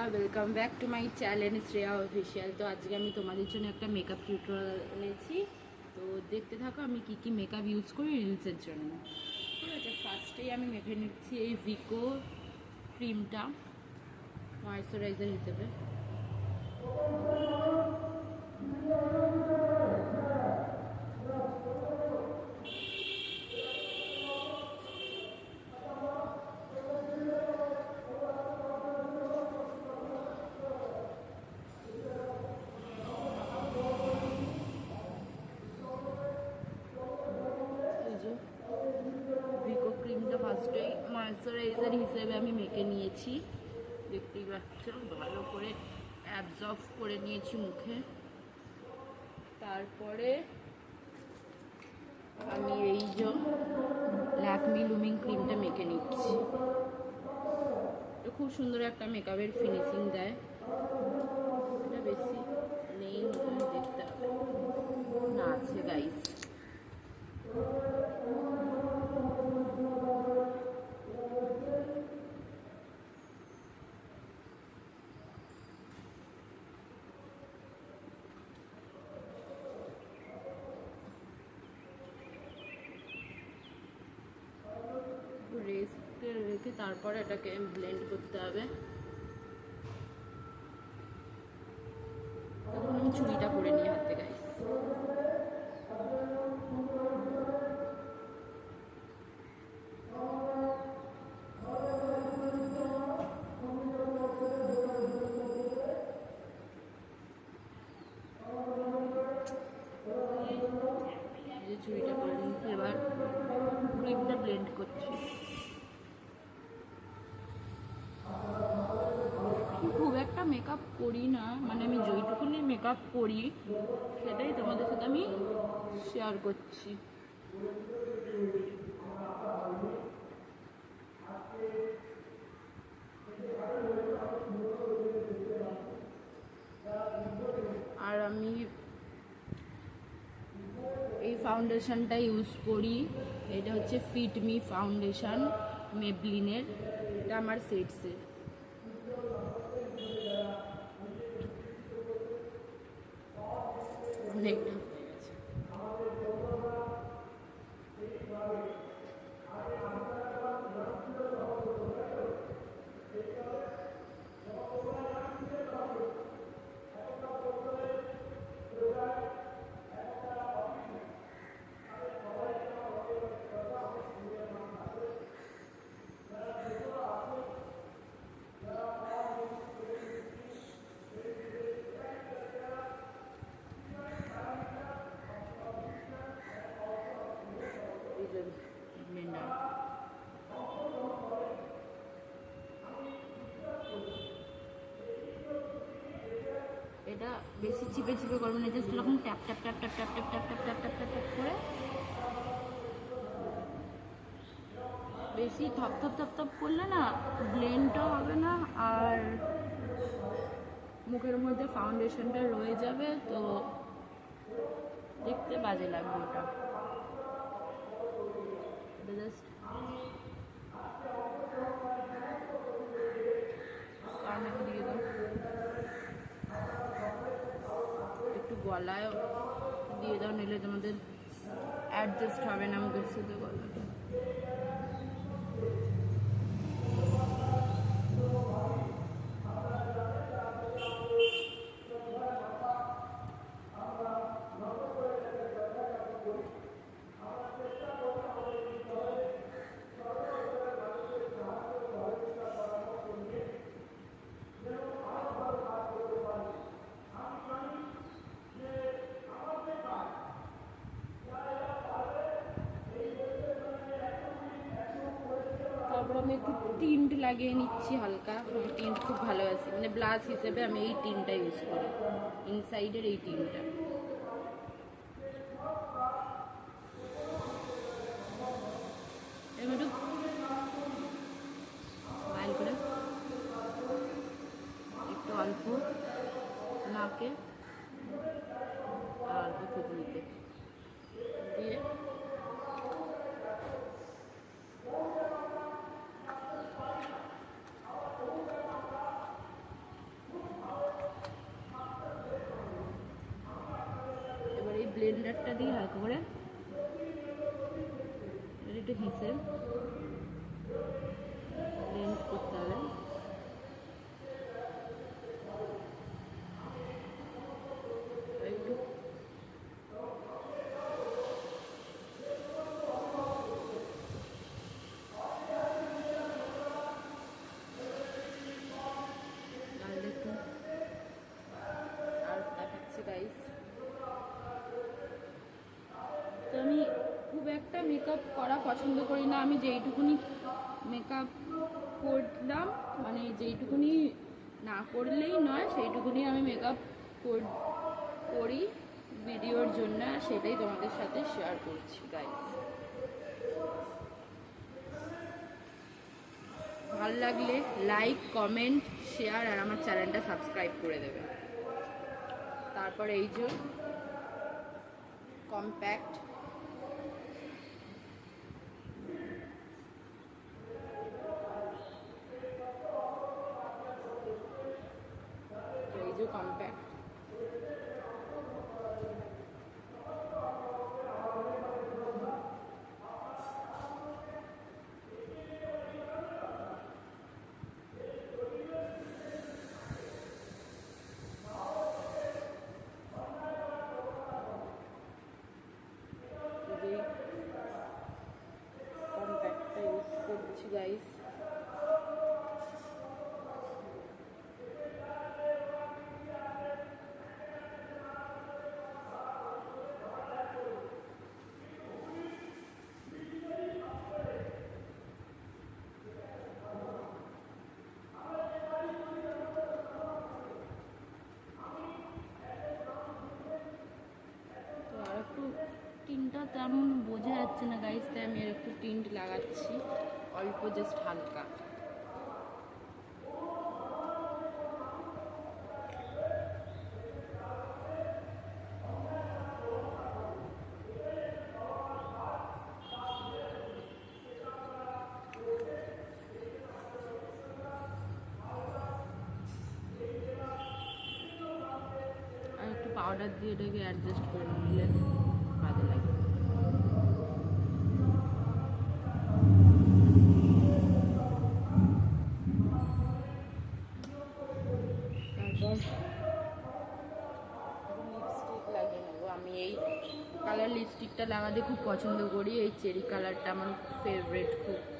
বন্ধুরা welcome back to my challenge Shreya official তো আজকে আমি তোমাদের জন্য একটা মেকআপ টিউটোরিয়াল এনেছি। তো দেখতে থাকো, আমি কি কি মেকআপ ইউজ করি রিলসের জন্য। ঠিক আছে ফার্স্টেই আমি মেখে নিচ্ছি এই ভিকো ক্রিমটা ময়শ্চারাইজার হিসেবে। ময়শ্চারাইজার হিসেবে আমি মেখে নিয়েছি। দেখতেই পাচ্ছ ভালো করে অ্যাবজর্ব করে নিয়েছি মুখে। তারপরে আমি এই যে ল্যাকমি লুমিং ক্রিমটা মেখে নিচ্ছি। খুব সুন্দর একটা মেকআপের ফিনিশিং দেয় এটা বেশি নেই মতন দেখতে হবে না আছে গাইস রেস্টে রেখে তারপরে এটাকে ব্লেন্ড করতে হবে। তখন আমি একটা মেকআপ করি না মানে আমি যেইটুকুনি মেকআপ করি, সেটাই তোমাদের সাথে আমি শেয়ার করছি। আর আমি এই ফাউন্ডেশনটা ইউজ করি, এটা হচ্ছে ফিট মি ফাউন্ডেশন মেবলিনের এটা আমার সেটসে Thank you. এটা বেশি চিপে চিপে করবে না জাস্ট এরকম tap tap tap tap tap tap tap tap tap tap tap করে বেশি থপ থপ থপ থপ করলে না ব্লেন্ডও হবে না আর মুখের মধ্যে ফাউন্ডেশনটা রয়ে যাবে তো দেখতে বাজে লাগবে ওটা এটা জাস্ট কানেতে দিয়ে দাও একটু গলায় দিয়ে দাও নিলে তোমাদের অ্যাডজাস্ট হবে না আমাদের সাথে গলাটা তারপর আমি একটু টিন্ট লাগিয়ে নিচ্ছি হালকা। আমি টিন্ট খুব ভালোবাসি মানে ব্লাশ হিসেবে আমি এই টিনটা ইউজ করি। ইনসাইডের এই টিনটা একটু স্মাইল করে। একটু অল্প নাকে আর অল্প থুতনিতে দিয়ে ব্লেন্ডারটা দিয়ে হালকা করে একটু হিসেব ব্লেন্ড করতে হবে আর একটু আর দেখুন আর দেখাচ্ছি গাইস তো আমি খুব একটা মেকআপ করা পছন্দ করি না। আমি যেইটুকুনি মেকআপ করলাম মানে যেইটুকুনি না করলেই নয়, সেইটুকুনি আমি মেকআপ করি ভিডিওর জন্য সেটাই তোমাদের সাথে শেয়ার করছি গাইস ভালো লাগলে লাইক কমেন্ট শেয়ার আর আমার চ্যানেলটা সাবস্ক্রাইব করে দেবে। তারপর এই যে কম্প্যাক্ট এই যে কম্প্যাক্ট এই কম্প্যাক্টটা ইউজ করছি গাইস তো আর একটু টিনটা তেমন বোঝা যাচ্ছে না গাইস তাই আমি আর একটু টিন্ট লাগাচ্ছি। অল্প জাস্ট হালকা। পাউডার দিয়ে এটাকে অ্যাডজাস্ট করে নিলে কাজে লাগে তারপর লিপস্টিক লাগিয়ে নেব আমি এই কালার লাগাতে খুব পছন্দ করি। এই চেরি কালারটা আমার ফেভারেট খুব।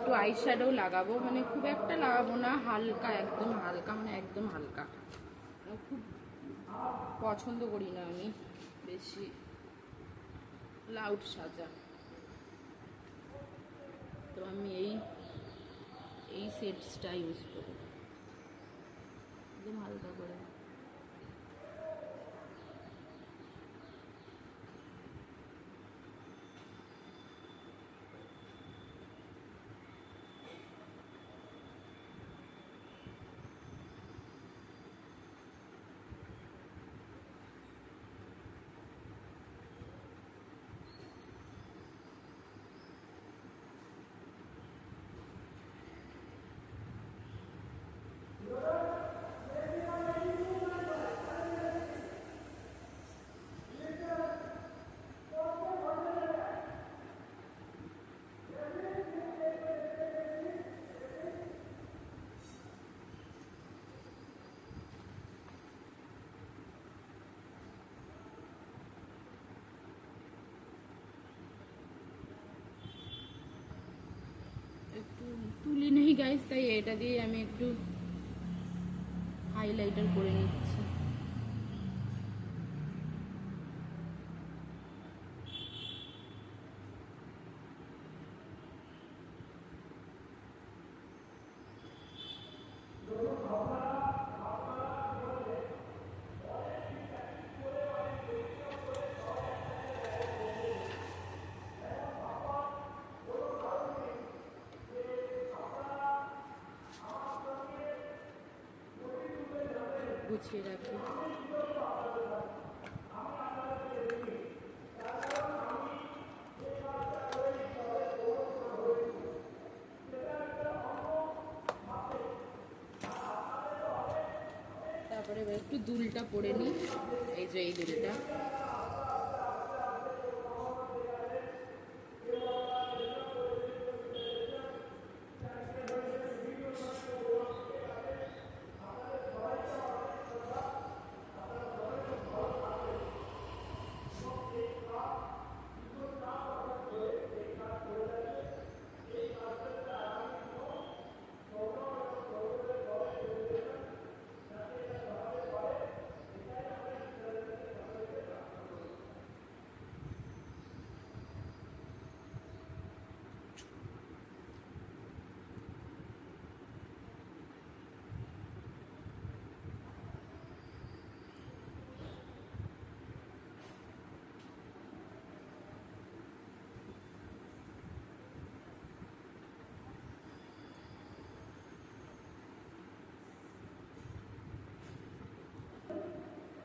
একটু আই শ্যাডো লাগাবো। মানে খুব একটা লাগাবো না, হালকা, একদম হালকা মানে একদম হালকা। খুব পছন্দ করি না আমি, বেশি। লাউড সাজা। তো আমি এই এই সেটসটা ইউজ করি একদম হালকা করে একটু তুলি নেই গাইস তাই এটা দিয়ে আমি একটু হাইলাইটার করে নিচ্ছি। গুছিয়ে রাখি। তারপরে একটু দুলটা পরে নিই। এই যে এই দুলটা।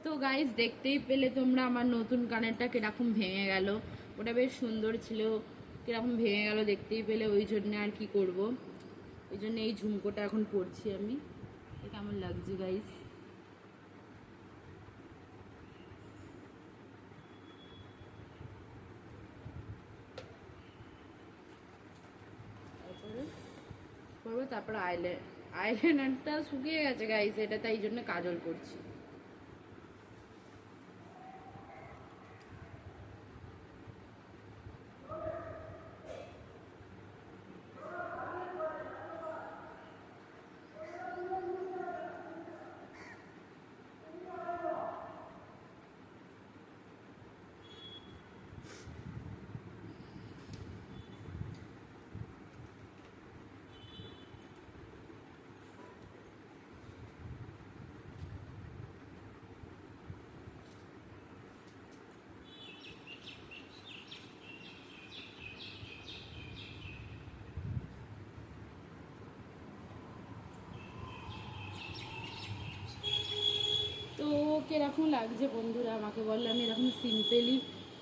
তো গাইস দেখতেই পেলে তোমরা আমার নতুন কানেরটা কীরকম ভেঙে গেল। ওটা বেশ সুন্দর ছিল, কীরকম ভেঙে গেল দেখতেই পেলে, ওই জন্য আর কি করব। ওই জন্য এই ঝুমকোটা এখন পরছি আমি। এটা কেমন লাগছে তারপরে করব, তারপরে আইলে আইলাইনারটা শুকিয়ে গেছে গাইস এটা তাই জন্য কাজল করছি। তো কীরকম লাগছে বন্ধুরা, আমাকে বললে, আমি এরকম সিম্পলি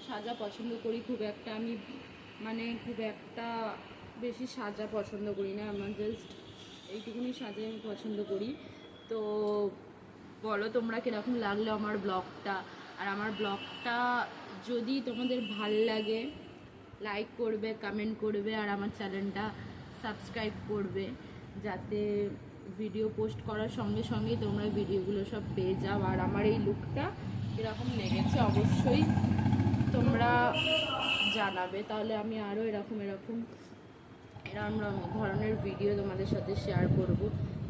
সাজা পছন্দ করি, খুব একটা আমি মানে খুব একটা বেশি সাজা পছন্দ করি না, আমার জাস্ট এইটুকুনি সাজাই আমি পছন্দ করি। তো বলো তোমরা কীরকম লাগল আমার ব্লগটা? আর আমার ব্লগটা যদি তোমাদের ভালো লাগে লাইক করবে কমেন্ট করবে, আর আমার চ্যানেলটা সাবস্ক্রাইব করবে, যাতে ভিডিও পোস্ট করার সঙ্গে সঙ্গেই তোমরা ভিডিওগুলো সব পেয়ে যাও। আর আমার এই লুকটা এরকম লেগেছে অবশ্যই তোমরা জানাবে। তাহলে আমি আরও এরকম এরকম এরকম ধরনের ভিডিও তোমাদের সাথে শেয়ার করব।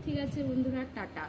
ঠিক আছে বন্ধুরা, টাটা।